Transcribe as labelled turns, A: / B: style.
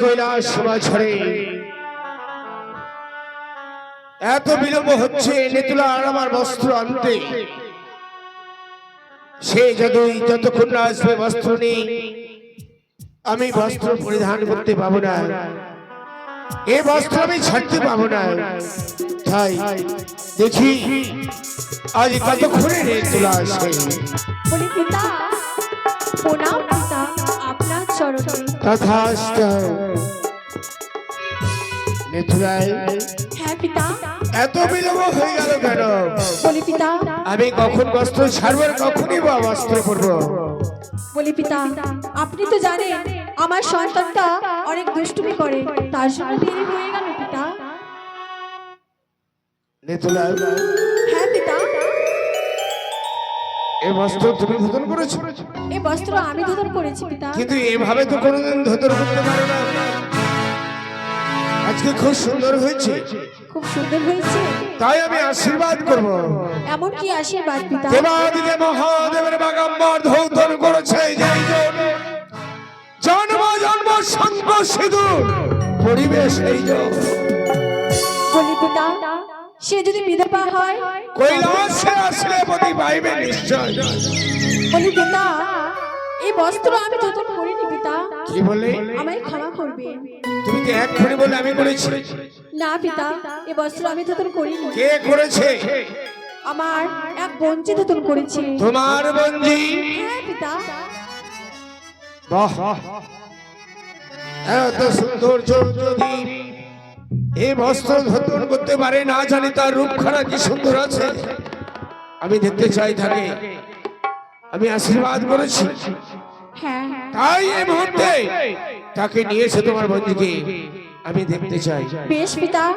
A: কৈলাস সভা ছড়ে এত বিলম্ব হচ্ছে নেতুলা আর আমার বস্ত্র আনতে। সে যতই যতক্ষণ না আসবে বস্ত্র নেই আমি বস্ত্র পরিধান করতে পাবো না। এ বস্ত্র আমি ছাড়তে পাবো না। তাই দেখি, আজ কতক্ষণে নেতুলা আসে
B: বলি, পিতা, প্রণাম, পিতা।
A: তথাস্ত
B: হ্যাঁ পিতা।
A: এত বিলম্ব হয়ে গেল কেন?
B: বলি পিতা।
A: আমি কখন বস্ত্র ছাড়বো আর কখনই বা বস্ত্র পরবো?
B: বলি পিতা আপনি তো জানেন আমার সন্তানটা অনেক দুষ্টুমি করে। তার দেরি হয়ে গেল পিতা।
A: নেতুলা
B: পিতা
A: এই বস্ত্র তুমি ধোতন করেছ?
B: এই বস্ত্র আমি ধোদন করেছি পিতা।
A: কিন্তু এভাবে তো কোনোদিন ধোতন করতে পারো না। আজকে খুব সুন্দর হয়েছে।
B: খুব সুন্দর হয়েছে।
A: তাই আমি আশীর্বাদ করব।
B: এমন কি আশীর্বাদ পিতা?
A: দেবাদিকে মহাদেবের বাগাম্বর ধৌতন করেছে যেই জন জন্ম জন্ম সঙ্গ সিঁদুর। পরিবেশ এই জন
B: বলি পিতা সে যদি বিধবা হয়
A: কৈলাসে আসলে পাইবে নিশ্চয়।
B: বলি পিতা এই বস্ত্র আমি ধোদন করিনি পিতা
A: কি বলে?
B: আমায় ক্ষমা করবে।
A: তুমি তো এক্ষুনি বলে আমি করেছি?
B: না পিতা এই বস্ত্র আমি ধোদন করিনি
A: কে করেছে?
B: আমার এক বঞ্চিত ধোদন করেছে।
A: তোমার বঞ্জি
B: হ্যাঁ পিতা।
A: বাহ। এত সুন্দর এই বস্ত্র ধর্তন করতে পারে না জানি তার রূপ খারাপ কি সুন্দর আছে। আমি দেখতে চাই থাকে আমি আশীর্বাদ করেছি।
B: হ্যাঁ।
A: তাই এই মুহূর্তে তাকে নিয়ে এসে তোমার বন্ধুকে আমি দেখতে চাই।
B: বেশ পিতা।